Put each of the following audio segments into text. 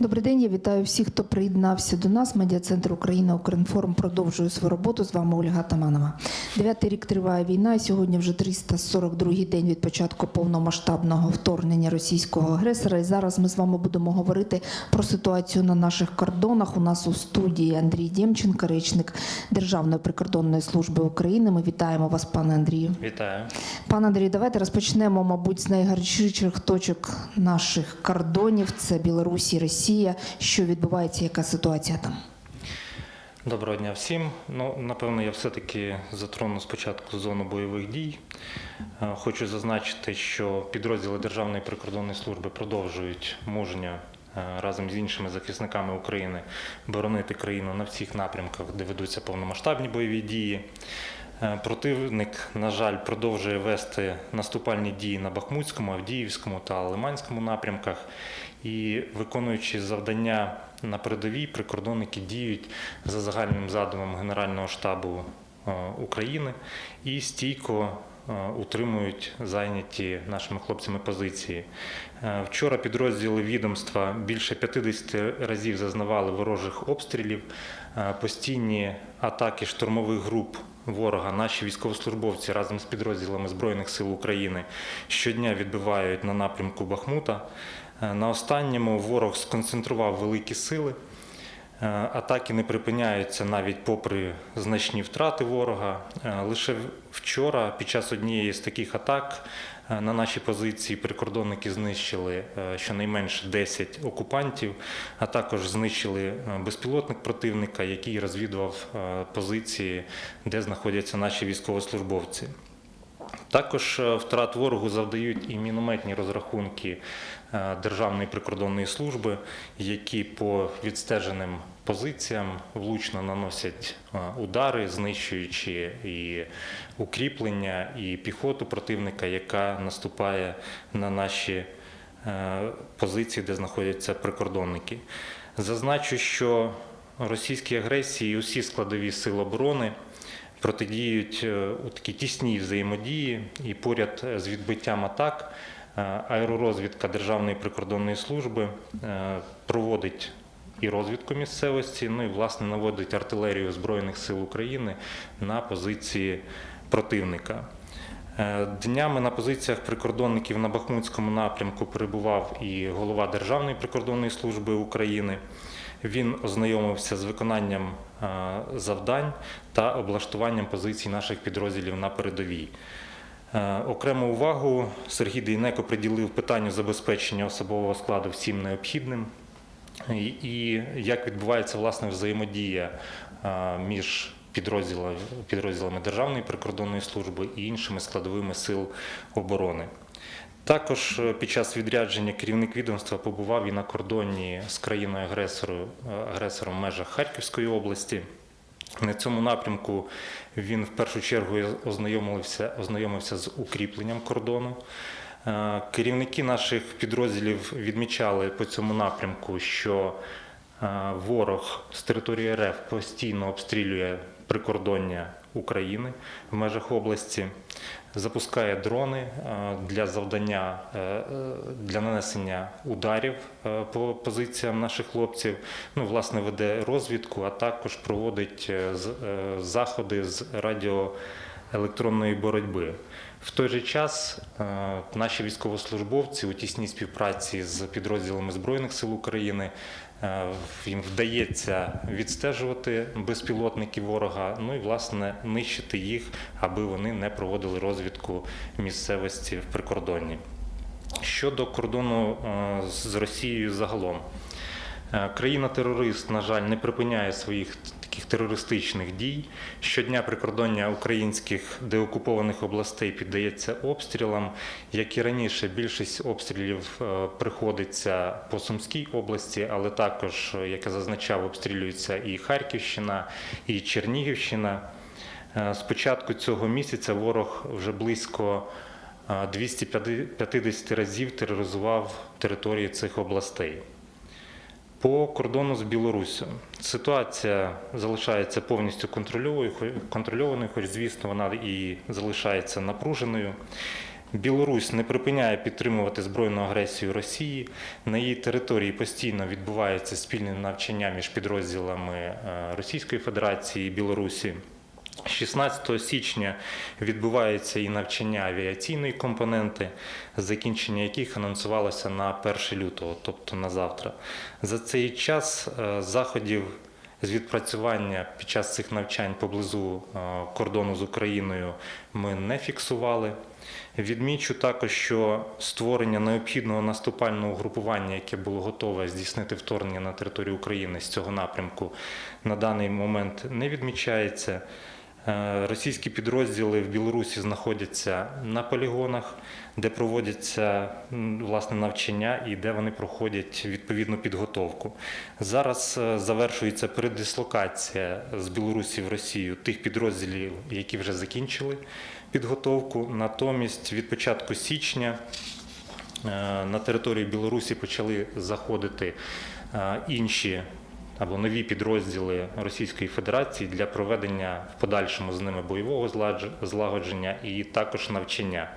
Добрий день, я вітаю всіх, хто приєднався до нас. Медіа-центр Україна Укрінформ продовжує свою роботу. З вами Ольга Таманова. Дев'ятий рік триває війна. і Сьогодні вже 342-й день від початку повномасштабного вторгнення російського агресора. І зараз ми з вами будемо говорити про ситуацію на наших кордонах. У нас у студії Андрій Дємченко, речник Державної прикордонної служби України. Ми вітаємо вас, пане Андрію. Вітаю. Пане Андрій, давайте розпочнемо, мабуть, з найгарячіших точок наших кордонів. Це Білорусі, Росія. Що відбувається, яка ситуація там? Доброго дня всім. Ну, напевно, я все-таки затрону спочатку зону бойових дій. Е, Хочу зазначити, що підрозділи Державної прикордонної служби продовжують мужньо е, разом з іншими захисниками України боронити країну на всіх напрямках, де ведуться повномасштабні бойові дії. Е, Противник, на жаль, продовжує вести наступальні дії на Бахмутському, Авдіївському та Лиманському напрямках. І виконуючи завдання на передовій, прикордонники діють за загальним задумом Генерального штабу е, України і стійко е, утримують зайняті нашими хлопцями позиції. Вчора підрозділи відомства більше 50 разів зазнавали ворожих обстрілів, постійні атаки штурмових груп ворога. Наші військовослужбовці разом з підрозділами Збройних сил України щодня відбивають на напрямку Бахмута. Е, На останньому ворог сконцентрував великі сили. Е, Атаки не припиняються навіть попри значні втрати ворога. Е, Лише вчора, під час однієї з таких атак, на наші позиції прикордонники знищили е, щонайменше 10 окупантів, а також знищили е, безпілотник противника, який розвідував е, позиції, де знаходяться наші військовослужбовці. Також втрат ворогу завдають і мінометні розрахунки Державної прикордонної служби, які по відстеженим позиціям влучно наносять е, удари, знищуючи і укріплення, і піхоту противника, яка наступає на наші е, позиції, де знаходяться прикордонники. Зазначу, що російській агресії усі складові сил оборони протидіють е, у такій тісній взаємодії і поряд з відбиттям атак аеророзвідка Державної прикордонної служби проводить і розвідку місцевості, ну і власне наводить артилерію Збройних сил України на позиції противника. Е, Днями на позиціях прикордонників на Бахмутському напрямку перебував і голова Державної прикордонної служби України. Він ознайомився з виконанням е, завдань та облаштуванням позицій наших підрозділів на передовій. Е, Окрему увагу Сергій Дейнеко приділив питанню забезпечення особового складу всім необхідним і, як відбувається власне взаємодія е, між підрозділами, підрозділами Державної прикордонної служби і іншими складовими сил оборони. Також е, під час відрядження керівник відомства побував і на кордоні з країною агресором агресором в межах Харківської області. На цьому напрямку він в першу чергу ознайомився, ознайомився з укріпленням кордону. Е, Керівники наших підрозділів відмічали по цьому напрямку, що е, ворог з території РФ постійно обстрілює прикордоння України в межах області, запускає дрони е, для завдання для нанесення ударів по позиціям наших хлопців. Ну, власне, веде розвідку, а також проводить заходи з радіоелектронної боротьби. В той же час е, наші військовослужбовці у тісній співпраці з підрозділами Збройних сил України е, їм вдається відстежувати безпілотники ворога, ну і власне нищити їх, аби вони не проводили розвідку місцевості в прикордонні. Щодо кордону е, з Росією загалом. Країна-терорист, на жаль, не припиняє своїх таких терористичних дій. Щодня прикордоння українських деокупованих областей піддається обстрілам. Як і раніше, більшість обстрілів е, приходиться по Сумській області, але також, е, як я зазначав, обстрілюється і Харківщина, і Чернігівщина. Е, З початку цього місяця ворог вже близько е, 250 разів тероризував території цих областей. По кордону з Білоруссю ситуація залишається повністю контрольованою, хо- хоч звісно вона і залишається напруженою. Білорусь не припиняє підтримувати збройну агресію Росії. На її території постійно відбувається спільне навчання між підрозділами е, Російської Федерації і Білорусі. 16 січня відбувається і навчання авіаційної компоненти, закінчення яких анонсувалося на 1 лютого, тобто на завтра. За цей час е, заходів з відпрацювання під час цих навчань поблизу е, кордону з Україною ми не фіксували. Відмічу також, що створення необхідного наступального угрупування, яке було готове здійснити вторгнення на територію України з цього напрямку, на даний момент не відмічається. Е, Російські підрозділи в Білорусі знаходяться на полігонах, де проводяться власне навчання і де вони проходять відповідну підготовку. Зараз е, завершується передислокація з Білорусі в Росію тих підрозділів, які вже закінчили підготовку. Натомість від початку січня е, на територію Білорусі почали заходити інші або нові підрозділи Російської Федерації для проведення в подальшому з ними бойового злагодження і також навчання.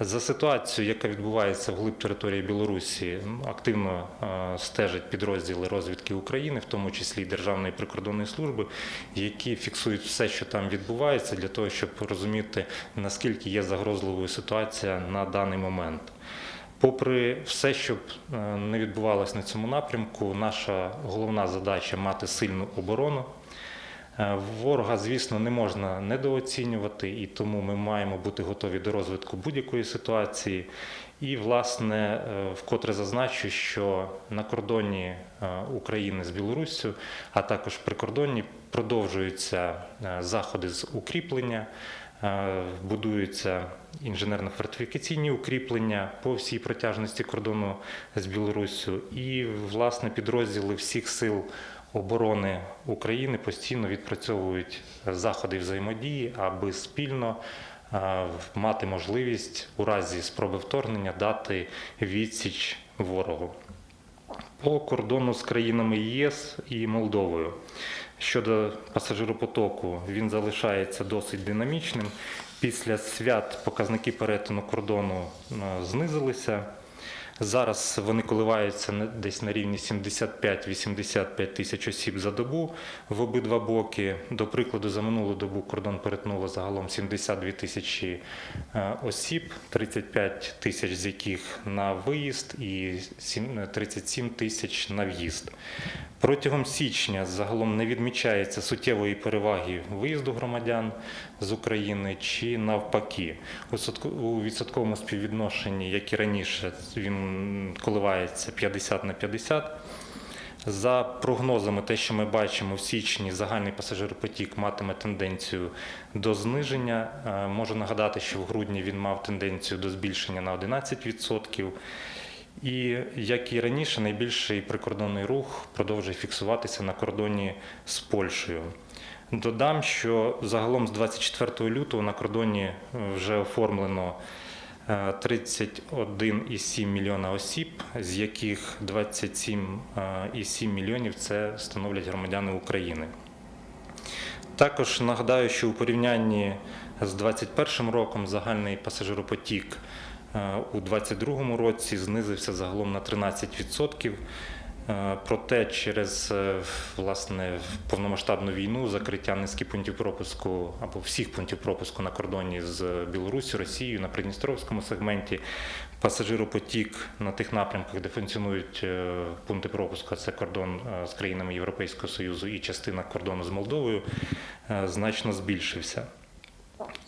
За ситуацією, яка відбувається вглиб території Білорусі, активно е, стежать підрозділи розвідки України, в тому числі і Державної прикордонної служби, які фіксують все, що там відбувається, для того, щоб розуміти, наскільки є загрозливою ситуація на даний момент. Попри все, щоб е, не відбувалося на цьому напрямку, наша головна задача мати сильну оборону. Е, Ворога, звісно, не можна недооцінювати, і тому ми маємо бути готові до розвитку будь-якої ситуації. І, власне, е, вкотре зазначу, що на кордоні України з Білоруссю, а також прикордонні, продовжуються заходи з укріплення, будуються інженерно-фортифікаційні укріплення по всій протяжності кордону з Білоруссю. І, власне, підрозділи всіх сил оборони України постійно відпрацьовують заходи взаємодії, аби спільно е, мати можливість у разі спроби вторгнення дати відсіч ворогу. По кордону з країнами ЄС і Молдовою. Щодо пасажиропотоку, він залишається досить динамічним. Після свят показники перетину кордону е, знизилися. Зараз вони коливаються десь на рівні 75-85 тисяч осіб за добу в обидва боки. До прикладу, за минулу добу кордон перетнуло загалом 72 тисячі е, осіб, 35 тисяч з яких на виїзд і 37 тисяч на в'їзд. Протягом січня загалом не відмічається суттєвої переваги виїзду громадян з України чи навпаки. У сотко- У відсотковому співвідношенні, як і раніше, він коливається 50 на 50. За прогнозами, те, що ми бачимо в січні, загальний пасажиропотік матиме тенденцію до зниження. Е, Можу нагадати, що в грудні він мав тенденцію до збільшення на 11%. І як і раніше, найбільший прикордонний рух продовжує фіксуватися на кордоні з Польщею. Додам, що загалом з 24 лютого на кордоні е, вже оформлено е, 31,7 мільйона осіб, з яких 27,7 мільйонів це становлять громадяни України. Також нагадаю, що у порівнянні з 2021 роком загальний пасажиропотік е, у 2022 році знизився загалом на 13%. Е, Проте через е, власне повномасштабну війну закриття низки пунктів пропуску або всіх пунктів пропуску на кордоні з Білорусі, Росією на Придністровському сегменті пасажиропотік на тих напрямках, де функціонують е, пункти пропуску, це кордон е, з країнами Європейського Союзу і частина кордону з Молдовою, е, значно збільшився.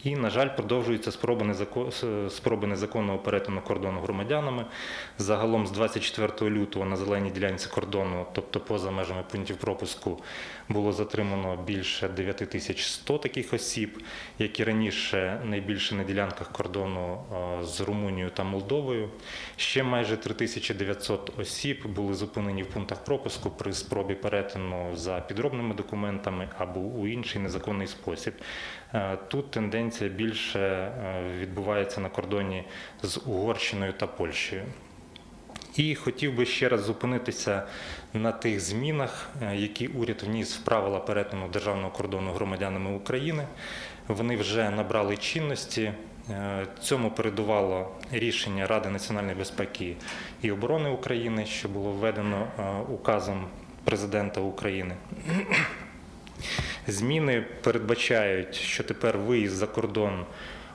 І, на жаль, продовжуються спроби, незако... с- спроби незаконного перетину кордону громадянами. Загалом з 24 лютого на зеленій ділянці кордону, тобто поза межами пунктів пропуску, було затримано більше 9100 таких осіб, як і раніше найбільше на ділянках кордону з Румунією та Молдовою. Ще майже 3900 осіб були зупинені в пунктах пропуску при спробі перетину за підробними документами або у інший незаконний спосіб. Е, Тут тенденція більше е, відбувається на кордоні з Угорщиною та Польщею. І хотів би ще раз зупинитися на тих змінах, е, які уряд вніс в правила перетину державного кордону громадянами України. Вони вже набрали чинності. Е, Цьому передувало рішення Ради національної безпеки і оборони України, що було введено указом президента України. Зміни передбачають, що тепер виїзд за кордон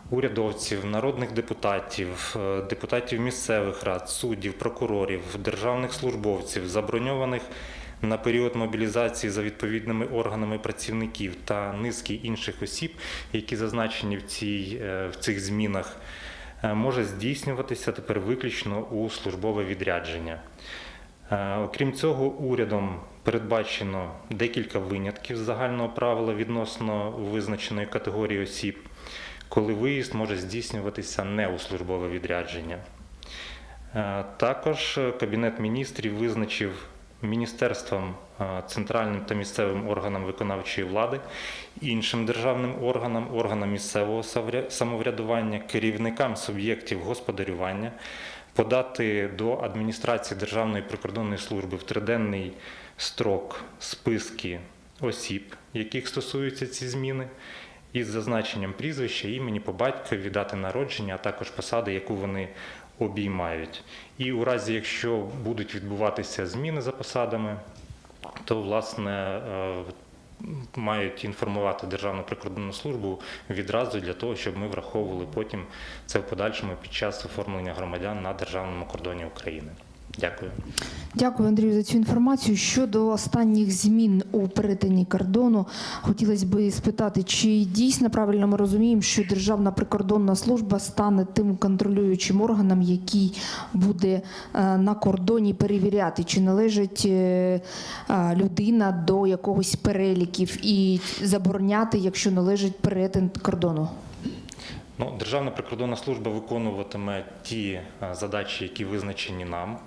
урядовців, народних депутатів, е, депутатів місцевих рад, суддів, прокурорів, державних службовців, заброньованих на період мобілізації за відповідними органами працівників та низки інших осіб, які зазначені в, цій, е, в цих змінах, е, може здійснюватися тепер виключно у службове відрядження. Окрім цього, урядом передбачено декілька винятків з загального правила відносно визначеної категорії осіб, коли виїзд може здійснюватися не у службове відрядження. Е, Також Кабінет міністрів визначив міністерствам, е, центральним та місцевим органам виконавчої влади, іншим державним органам, органам місцевого самоврядування, керівникам суб'єктів господарювання подати до адміністрації Державної прикордонної служби в триденний строк списки осіб, яких стосуються ці зміни, із зазначенням прізвища, імені по батькові, дати народження, а також посади, яку вони обіймають. І у разі, якщо будуть відбуватися зміни за посадами, то власне е, мають інформувати Державну прикордонну службу відразу для того, щоб ми враховували потім це в подальшому під час оформлення громадян на державному кордоні України. Дякую. Дякую, Андрію, за цю інформацію. Щодо останніх змін у перетині кордону, хотілося б спитати, чи дійсно правильно ми розуміємо, що Державна прикордонна служба стане тим контролюючим органом, який буде е, на кордоні перевіряти, чи належить е, е, людина до якогось переліків і забороняти, якщо належить перетин кордону. Ну, Державна прикордонна служба виконуватиме ті е, задачі, які визначені нам.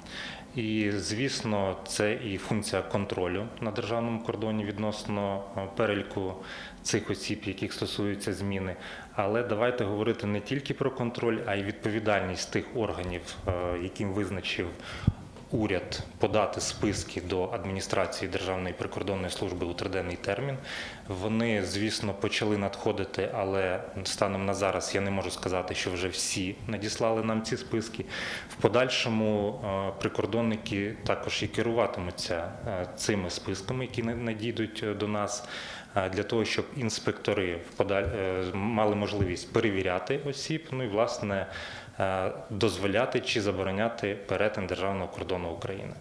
І, звісно, це і функція контролю на державному кордоні відносно е, переліку цих осіб, яких стосуються зміни. Але давайте говорити не тільки про контроль, а й відповідальність тих органів, е, яким визначив уряд подати списки до адміністрації Державної прикордонної служби у триденний термін. Вони, звісно, почали надходити, але станом на зараз я не можу сказати, що вже всі надіслали нам ці списки. В подальшому е, прикордонники також і керуватимуться е, цими списками, які на- надійдуть е, до нас. Для того щоб інспектори мали можливість перевіряти осіб, ну і власне дозволяти чи забороняти перетин державного кордону України.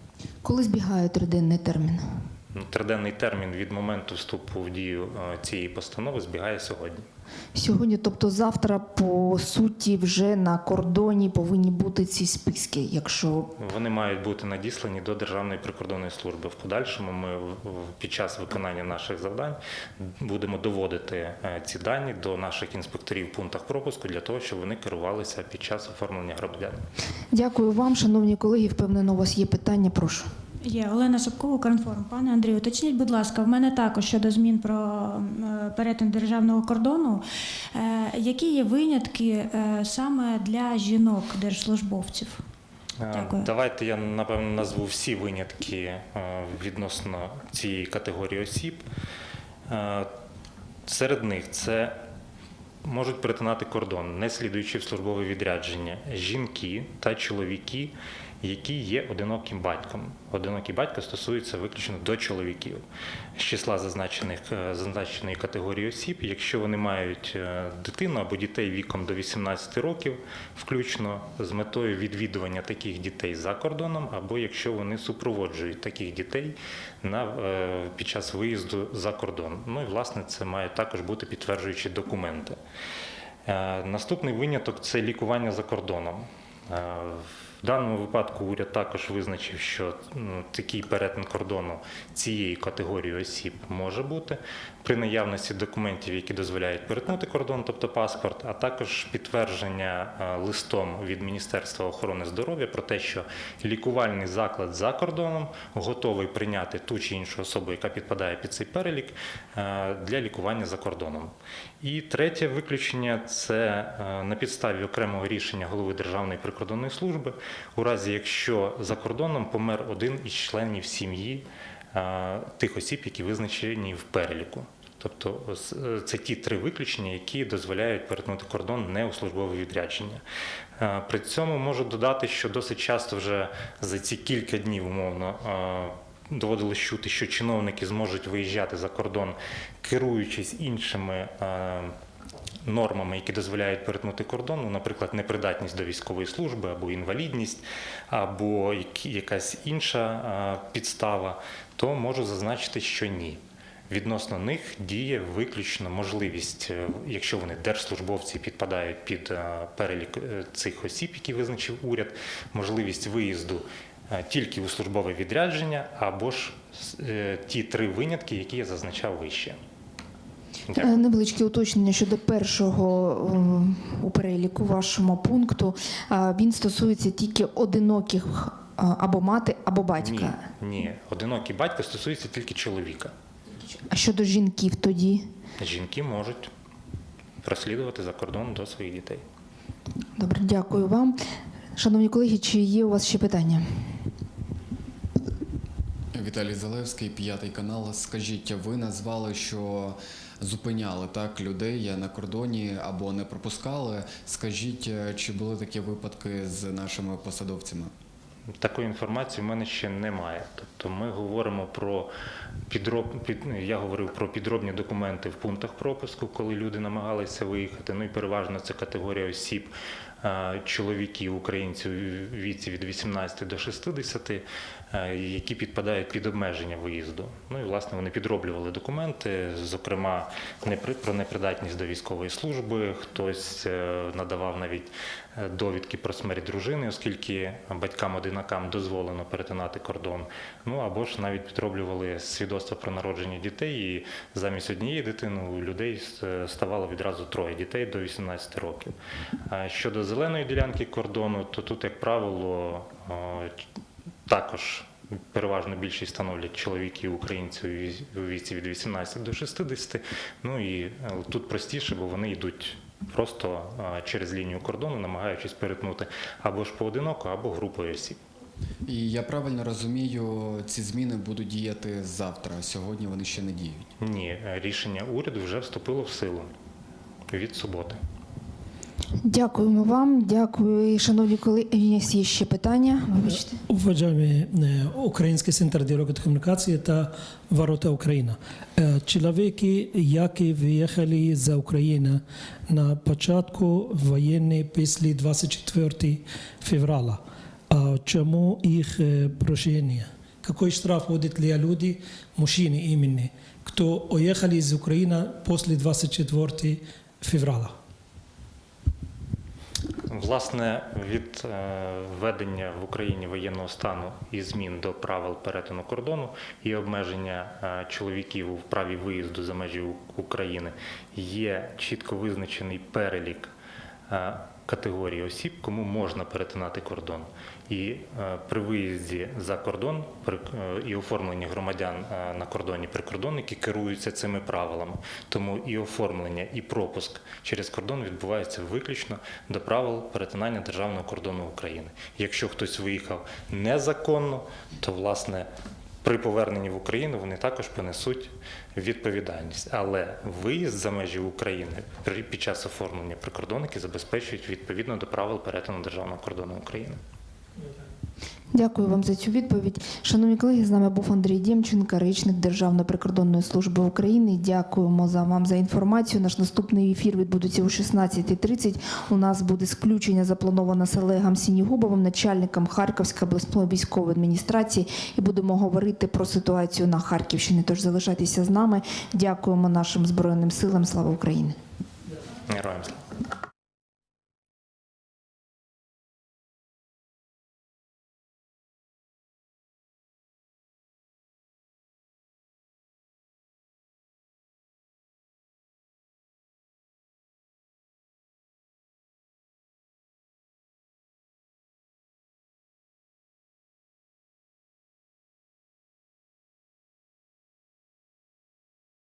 Коли збігає триденний термін? Ну, Триденний термін від моменту вступу в дію е, цієї постанови збігає сьогодні. Сьогодні, тобто завтра, по суті, вже на кордоні повинні бути ці списки, якщо Вони мають бути надіслані до Державної прикордонної служби. В подальшому ми під час виконання наших завдань будемо доводити е, ці дані до наших інспекторів в пунктах пропуску для того, щоб вони керувалися під час оформлення громадян. Дякую вам, шановні колеги. Впевнено, у вас є питання. Прошу. Є Олена Собкова, Укрінформ. Пане Андрію, уточніть, будь ласка, в мене також щодо змін про е, перетин державного кордону. Е, Які є винятки е, саме для жінок держслужбовців? Дякую. Давайте я напевно назву всі винятки відносно цієї категорії осіб. Серед них це можуть перетинати кордон, не слідуючи в службове відрядження, жінки та чоловіки, які є одиноким батьком. Одинокий батько стосується виключно до чоловіків з числа зазначених е, зазначеної категорії осіб, якщо вони мають е, дитину або дітей віком до 18 років, включно з метою відвідування таких дітей за кордоном, або якщо вони супроводжують таких дітей на е, під час виїзду за кордон. Ну і власне це мають також бути підтверджуючі документи. Наступний виняток це лікування за кордоном. Даному випадку уряд також визначив, що ну, такий перетин кордону цієї категорії осіб може бути при наявності документів, які дозволяють перетнути кордон, тобто паспорт, а також підтвердження е, листом від Міністерства охорони здоров'я про те, що лікувальний заклад за кордоном готовий прийняти ту чи іншу особу, яка підпадає під цей перелік е, для лікування за кордоном. І третє виключення це е, на підставі окремого рішення голови Державної прикордонної служби у разі якщо за кордоном помер один із членів сім'ї тих осіб, які визначені в переліку. Тобто е, це ті три виключення, які дозволяють перетнути кордон не у службове відрядження. При цьому можу додати, що досить часто вже за ці кілька днів умовно доводилось чути, що чиновники зможуть виїжджати за кордон, керуючись іншими. Нормами, які дозволяють перетнути кордон, ну, наприклад, непридатність до військової служби або інвалідність, або якась інша е, підстава, то можу зазначити, що ні. Відносно них діє виключно можливість, е, якщо вони держслужбовці підпадають під е, перелік цих осіб, які визначив уряд, можливість виїзду тільки у службове відрядження, або ж ті три винятки, які я зазначав вище. Дякую. Е, Невеличке уточнення щодо першого е, у переліку вашому пункту. Е, Він стосується тільки одиноких або мати, або батька. Ні, ні, одинокий батько стосується тільки чоловіка. А щодо жінків тоді? Жінки можуть прослідувати за кордон до своїх дітей. Добре, дякую вам. Шановні колеги, чи є у вас ще питання? Віталій Залевський, п'ятий канал. Скажіть, ви назвали, що зупиняли так людей на кордоні або не пропускали. Скажіть, чи були такі випадки з нашими посадовцями? Такої інформації в мене ще немає. Тобто ми говоримо про підроб... під... ну, я говорив про підробні документи в пунктах пропуску, коли люди намагалися виїхати. Ну і переважно це категорія осіб, чоловіків, українців віці від 18 до 60, е, які підпадають під обмеження виїзду. Ну і власне вони підроблювали документи, зокрема про непридатність до військової служби. Хтось е, надавав навіть довідки про смерть дружини, оскільки батькам-одинакам дозволено перетинати кордон. Ну або ж навіть підроблювали свідоцтва про народження дітей, і замість однієї дитини у людей е, ставало відразу троє дітей до 18 років. Щодо зеленої ділянки кордону, то тут, як правило, також переважно більшість становлять чоловіки українці у віці від 18 до 60. Ну і е, тут простіше, бо вони йдуть просто через лінію кордону, намагаючись перетнути або ж поодиноко, або групою осіб. І я правильно розумію, ці зміни будуть діяти завтра. Сьогодні вони ще не діють. Ні, е, рішення уряду вже вступило в силу від суботи. Дякуємо вам. Дякую. І, шановні колеги, у нас є ще питання. Вибачте. Уважаемый э, Український центр діалогу та комунікації та Ворота Україна. Е, Чоловіки, які виїхали за Україну на початку воєнної після 24 февраля, а чому їх е, прощення? Какой штраф будет для людей, мужчины именно, кто уехали из Украины после 24 февраля? Власне, від е, введення в Україні воєнного стану і змін до правил перетину кордону і обмеження е, чоловіків у праві виїзду за межі України є чітко визначений перелік е, категорій осіб, кому можна перетинати кордон. І е, при виїзді за кордон е, і оформленні громадян е, на кордоні прикордонники керуються цими правилами. Тому і оформлення, і пропуск через кордон відбувається виключно до правил перетинання державного кордону України. Якщо хтось виїхав незаконно, то власне. При поверненні в Україну вони також понесуть відповідальність, але виїзд за межі України під час оформлення прикордонники забезпечують відповідно до правил перетину державного кордону України. Дякую вам за цю відповідь. Шановні колеги, з нами був Андрій Дємченко, речник Державної прикордонної служби України. Дякуємо за вам за інформацію. Наш наступний ефір відбудеться о 16.30. У нас буде включення заплановано з Олегом Сінігубовим, начальником Харківської обласної військової адміністрації, і будемо говорити про ситуацію на Харківщині. Тож залишайтеся з нами. Дякуємо нашим збройним силам. Слава Україні! Героям слава!